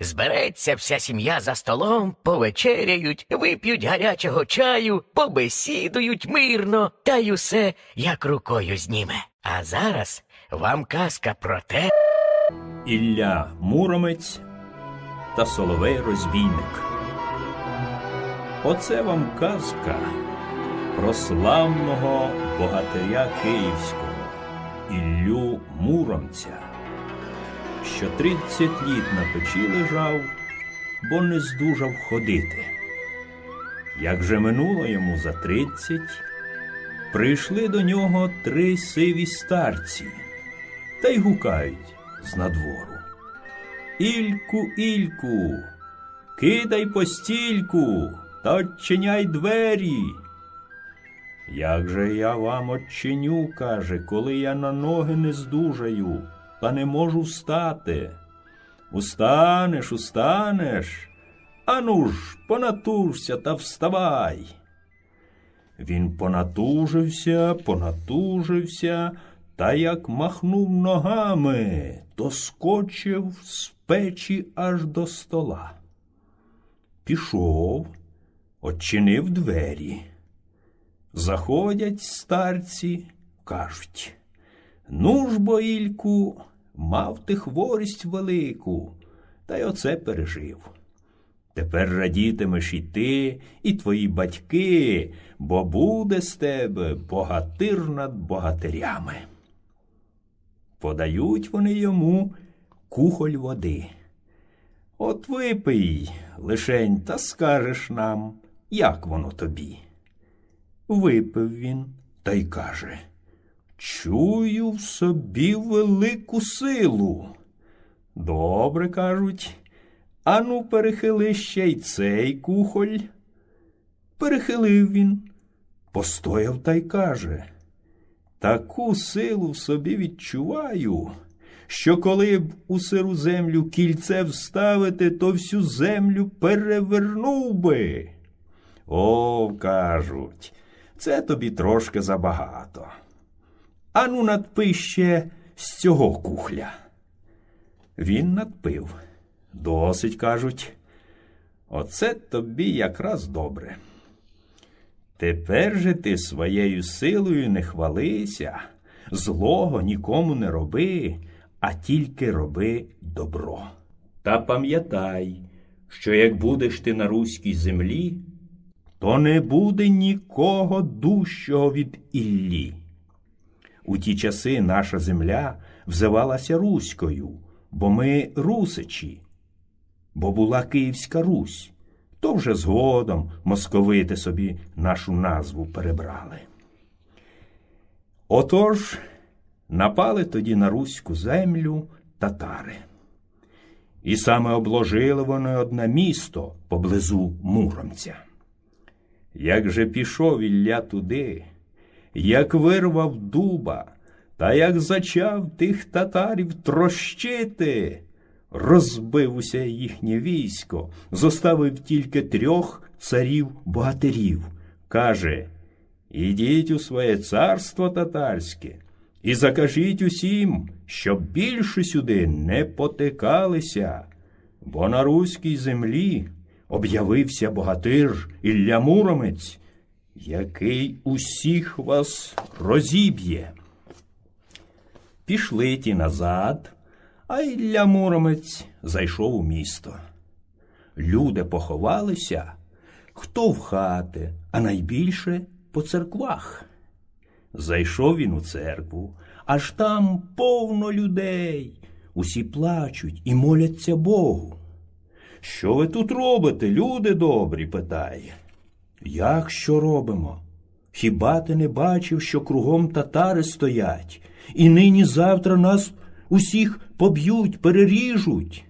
збереться вся сім'я за столом, повечеряють, вип'ють гарячого чаю, побесідують мирно, та й усе як рукою зніме. А зараз вам казка про те. Ілля Муромець та Соловей Розбійник. Оце вам казка про славного богатиря Київського Іллю Муромця, що 30 літ на печі лежав, бо не здужав ходити. Як же минуло йому за тридцять, прийшли до нього три сиві старці та й гукають з надвору. Ільку, Ільку, кидай постільку та odчиняй двері. Як же я вам odчиню, каже, коли я на ноги не здужаю, та не можу встати. Устанеш, устанеш. Ану ж, понатужся та вставай. Він понатужився, понатужився, та як махнув ногами, то скочив з печі аж до стола. Пішов, очинив двері. Заходять старці, кажуть Ну ж, бо, Ільку, мав ти хворість велику, та й оце пережив. Тепер радітимеш і ти, і твої батьки, бо буде з тебе богатир над богатирями. Подають вони йому кухоль води. От випий, лишень, та скажеш нам, як воно тобі. Випив він та й каже Чую в собі велику силу. Добре, кажуть. Ану, перехили ще й цей кухоль. Перехилив він, постояв та й каже Таку силу в собі відчуваю, що коли б у сиру землю кільце вставити, то всю землю перевернув би. О, кажуть, це тобі трошки забагато. Ану, надпий ще з цього кухля. Він надпив. Досить, кажуть. Оце тобі якраз добре. Тепер же ти своєю силою не хвалися, злого нікому не роби, а тільки роби добро. Та пам'ятай, що як будеш ти на руській землі, то не буде нікого дужчого від Іллі. У ті часи наша земля взивалася Руською, бо ми русичі, бо була Київська Русь, то вже згодом московити собі нашу назву перебрали. Отож напали тоді на руську землю татари. І саме обложили вони одне місто поблизу Муромця. Як же пішов Ілля туди, як вирвав дуба, та як зачав тих татарів трощити, розбив усе їхнє військо, зоставив тільки трьох царів богатирів. Каже Ідіть у своє царство татарське і закажіть усім, щоб більше сюди не потикалися, бо на руській землі об'явився богатир Ілля Муромець, який усіх вас розіб'є. Пішли ті назад, а Ілля Муромець зайшов у місто. Люди поховалися, хто в хати, а найбільше по церквах. Зайшов він у церкву, аж там повно людей. Усі плачуть і моляться Богу. Що ви тут робите, люди добрі? питає. Як що робимо? Хіба ти не бачив, що кругом татари стоять, і нині завтра нас усіх поб'ють, переріжуть?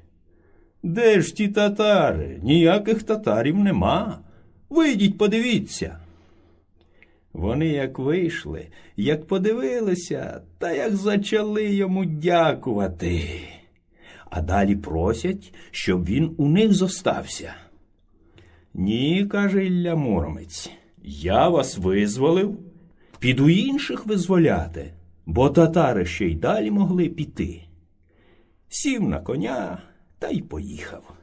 Де ж ті татари? Ніяких татарів нема. Вийдіть, подивіться. Вони як вийшли, як подивилися, та як зачали йому дякувати. А далі просять, щоб він у них зостався. Ні, каже Ілля Муромець, я вас визволив, піду інших визволяти, бо татари ще й далі могли піти. Сів на коня та й поїхав.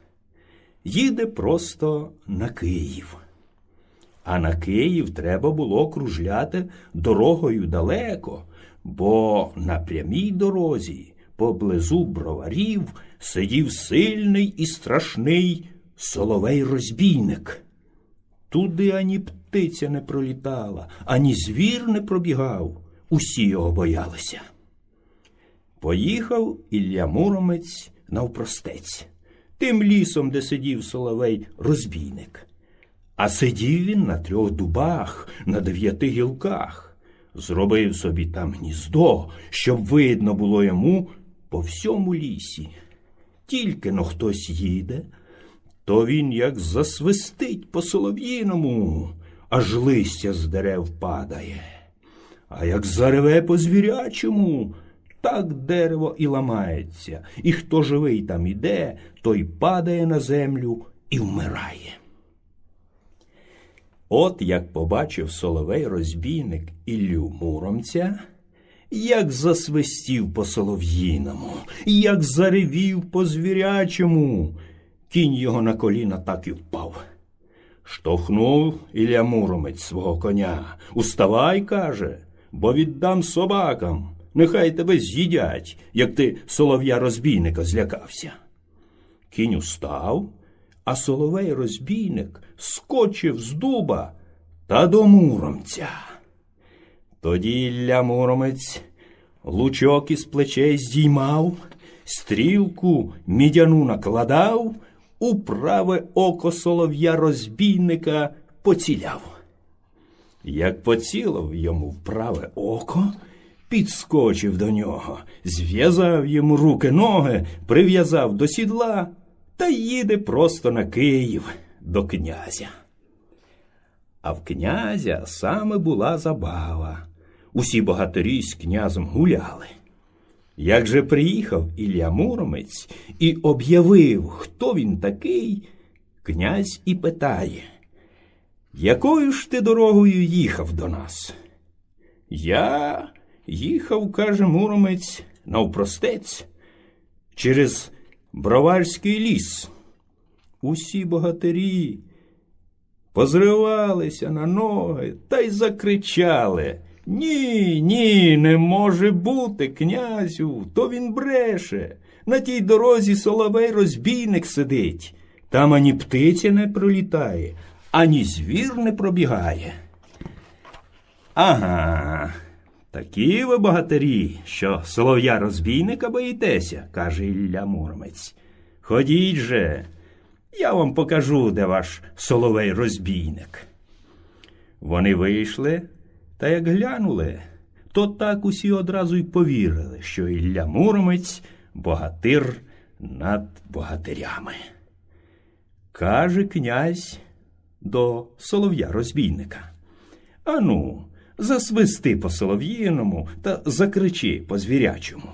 Їде просто на Київ. А на Київ треба було кружляти дорогою далеко, бо на прямій дорозі, поблизу броварів, сидів сильний і страшний соловей-розбійник. Туди ані птиця не пролітала, ані звір не пробігав, усі його боялися. Поїхав Ілля Муромець навпростець, тим лісом, де сидів соловей розбійник. А сидів він на трьох дубах, на дев'яти гілках, зробив собі там гніздо, щоб видно було йому по всьому лісі. Тільки но хтось їде, то він як засвистить по солов'їному, аж листя з дерев падає. А як зареве по звірячому, так дерево і ламається, і хто живий там іде, той падає на землю і вмирає. От як побачив соловей розбійник Іллю Муромця, як засвистів по солов'їному, як заревів по звірячому, кінь його на коліна так і впав. Штовхнув Ілля Муромець свого коня. Уставай, каже, бо віддам собакам. Нехай тебе з'їдять, як ти солов'я розбійника злякався. Кінь устав, а соловей розбійник скочив з дуба та до муромця. Тоді Ілля Муромець лучок із плечей здіймав, стрілку мідяну накладав, у праве око солов'я розбійника поціляв. Як поцілив йому в праве око, підскочив до нього, зв'язав йому руки ноги, прив'язав до сідла та їде просто на Київ до князя. А в князя саме була забава. Усі богатирі з князем гуляли. Як же приїхав Ілля Муромець і об'явив, хто він такий, князь і питає, якою ж ти дорогою їхав до нас? Я їхав, каже Муромець, навпростець, через Броварський ліс. Усі богатирі позривалися на ноги та й закричали. Ні, ні, не може бути, князю, то він бреше. На тій дорозі соловей розбійник сидить. Там ані птиця не пролітає, ані звір не пробігає. Ага, такі ви богатирі, що солов'я розбійника боїтеся, каже Ілля Муромець. Ходіть же, я вам покажу, де ваш соловей розбійник. Вони вийшли, та як глянули, то так усі одразу й повірили, що Ілля Муромець богатир над богатирями. Каже князь до солов'я розбійника. Ану, засвисти по солов'їному та закричи по звірячому.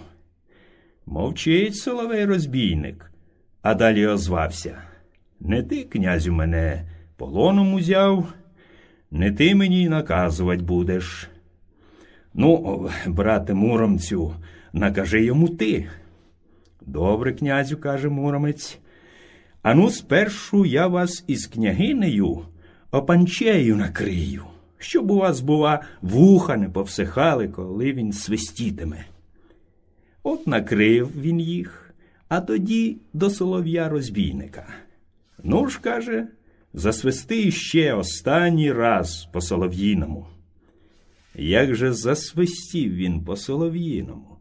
Мовчить соловей розбійник, а далі озвався. Не ти, князю, мене полоном узяв, не ти мені наказувати будеш. Ну, брате Муромцю, накажи йому ти. Добре, князю, каже Муромець. Ану, спершу я вас із княгинею опанчею накрию, щоб у вас, бува, вуха не повсихали, коли він свистітиме. От накрив він їх, а тоді до солов'я розбійника. Ну ж, каже, засвисти ще останній раз по солов'їному. Як же засвистів він по солов'їному,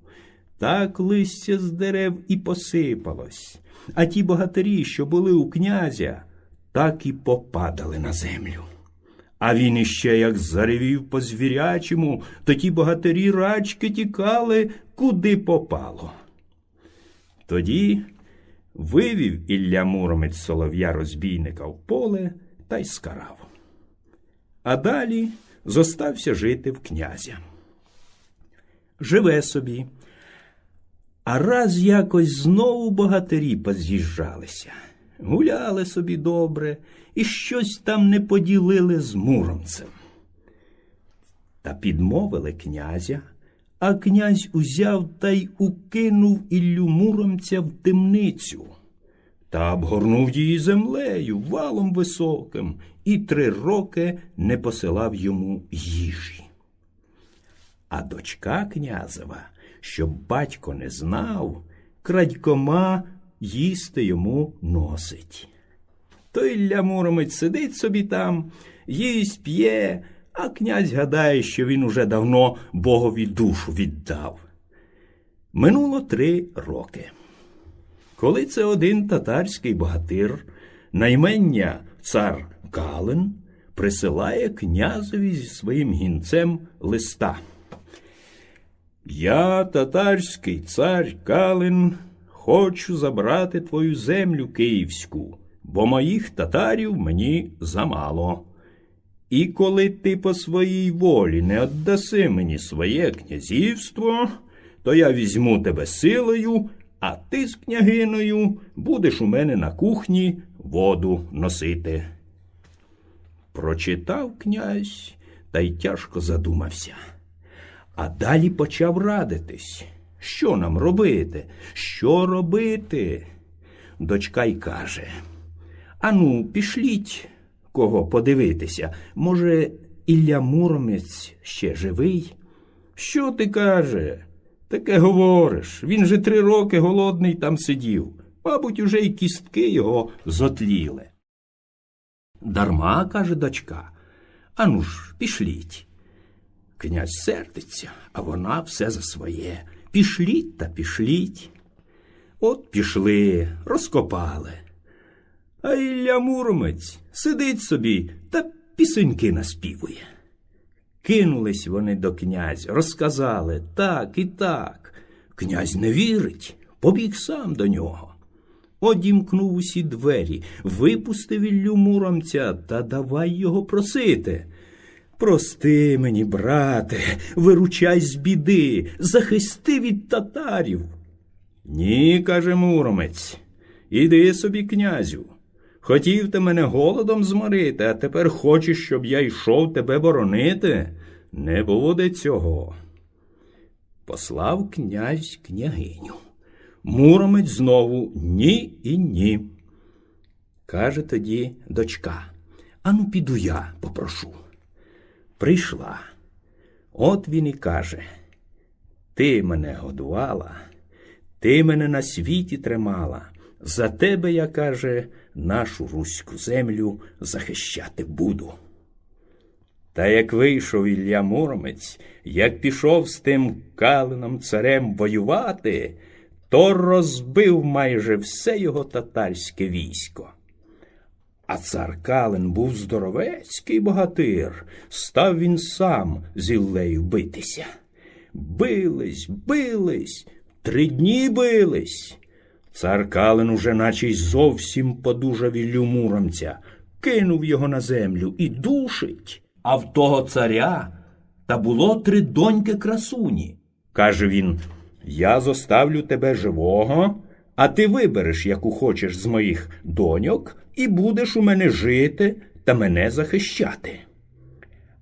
так листя з дерев і посипалось, а ті богатирі, що були у князя, так і попадали на землю. А він іще як заревів по звірячому, то ті богатирі рачки тікали, куди попало. Тоді вивів Ілля Муромець солов'я розбійника в поле та й скарав. А далі зостався жити в князя. Живе собі. А раз якось знову богатирі поз'їжджалися, гуляли собі добре і щось там не поділили з муромцем. Та підмовили князя, а князь узяв та й укинув Іллю муромця в темницю та обгорнув її землею, валом високим, і три роки не посилав йому їжі. А дочка князева, щоб батько не знав, крадькома їсти йому носить. То Ілля Муромець сидить собі там, їсть, п'є, а князь гадає, що він уже давно Богові душу віддав. Минуло три роки. Коли це один татарський богатир, наймення цар Калин, присилає князеві зі своїм гінцем листа. Я, татарський цар Калин, хочу забрати твою землю київську, бо моїх татарів мені замало. І коли ти по своїй волі не віддаси мені своє князівство, то я візьму тебе силою, а ти з княгиною будеш у мене на кухні воду носити. Прочитав князь та й тяжко задумався. А далі почав радитись. Що нам робити? Що робити? Дочка й каже. Ану, пішліть кого подивитися. Може, Ілля Муромець ще живий? Що ти каже? Таке говориш. Він же три роки голодний там сидів. Мабуть, уже й кістки його зотліли. Дарма, каже дочка. Ану ж, пішліть. Князь сердиться, а вона все за своє. Пішліть та пішліть. От пішли, розкопали. А Ілля Муромець сидить собі та пісеньки наспівує. Кинулись вони до князя, розказали так і так. Князь не вірить, побіг сам до нього. Одімкнув усі двері, випустив Іллю Муромця та давай його просити. Прости мені, брате, виручай з біди, захисти від татарів. Ні, каже Муромець, іди собі, князю. Хотів ти мене голодом зморити, а тепер хочеш, щоб я йшов тебе боронити? Не буде цього. Послав князь княгиню. Муромець знову ні і ні. Каже тоді дочка. Ану, піду я попрошу. Прийшла. От він і каже: Ти мене годувала, ти мене на світі тримала. За тебе, я каже, нашу руську землю захищати буду. Та як вийшов Ілля Муромець, як пішов з тим калином царем воювати, то розбив майже все його татарське військо. А цар Калин був здоровецький богатир, став він сам з Іллею битися. Бились, бились, три дні бились. Цар Калин уже наче й зовсім подужав Іллю Муромця, кинув його на землю і душить. А в того царя та було три доньки красуні. Каже він: Я зоставлю тебе живого, а ти вибереш, яку хочеш з моїх доньок, і будеш у мене жити та мене захищати.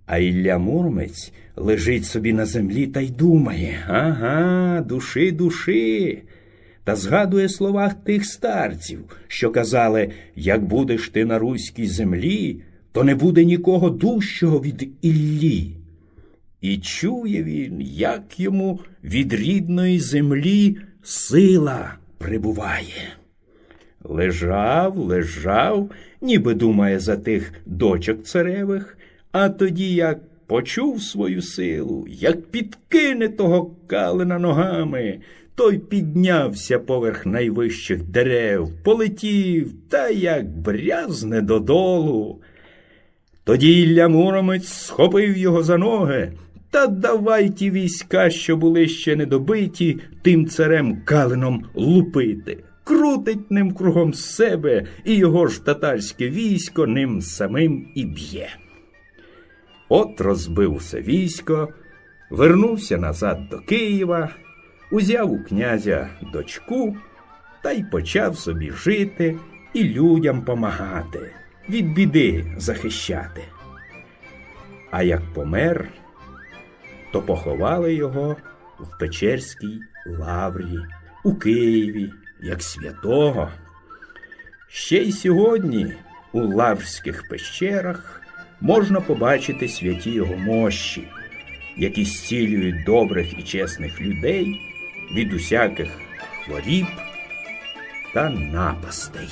А Ілля Муромець лежить собі на землі та й думає ага, души, души. Та згадує словах тих старців, що казали, як будеш ти на руській землі, то не буде нікого дужчого від Іллі. І чує він, як йому від рідної землі сила прибуває. Лежав, лежав, ніби думає за тих дочок царевих, а тоді як почув свою силу, як підкине того калина ногами, той піднявся поверх найвищих дерев, полетів та як брязне додолу. Тоді Ілля Муромець схопив його за ноги та давай ті війська, що були ще недобиті, тим царем Калином лупити. Крутить ним кругом себе, і його ж татарське військо ним самим і б'є. От розбив усе військо, вернувся назад до Києва, узяв у князя дочку та й почав собі жити і людям помагати, від біди захищати. А як помер, то поховали його в Печерській лаврі у Києві як святого. Ще й сьогодні у лаврських пещерах можна побачити святі його мощі, які зцілюють добрих і чесних людей від усяких хворіб та напастей.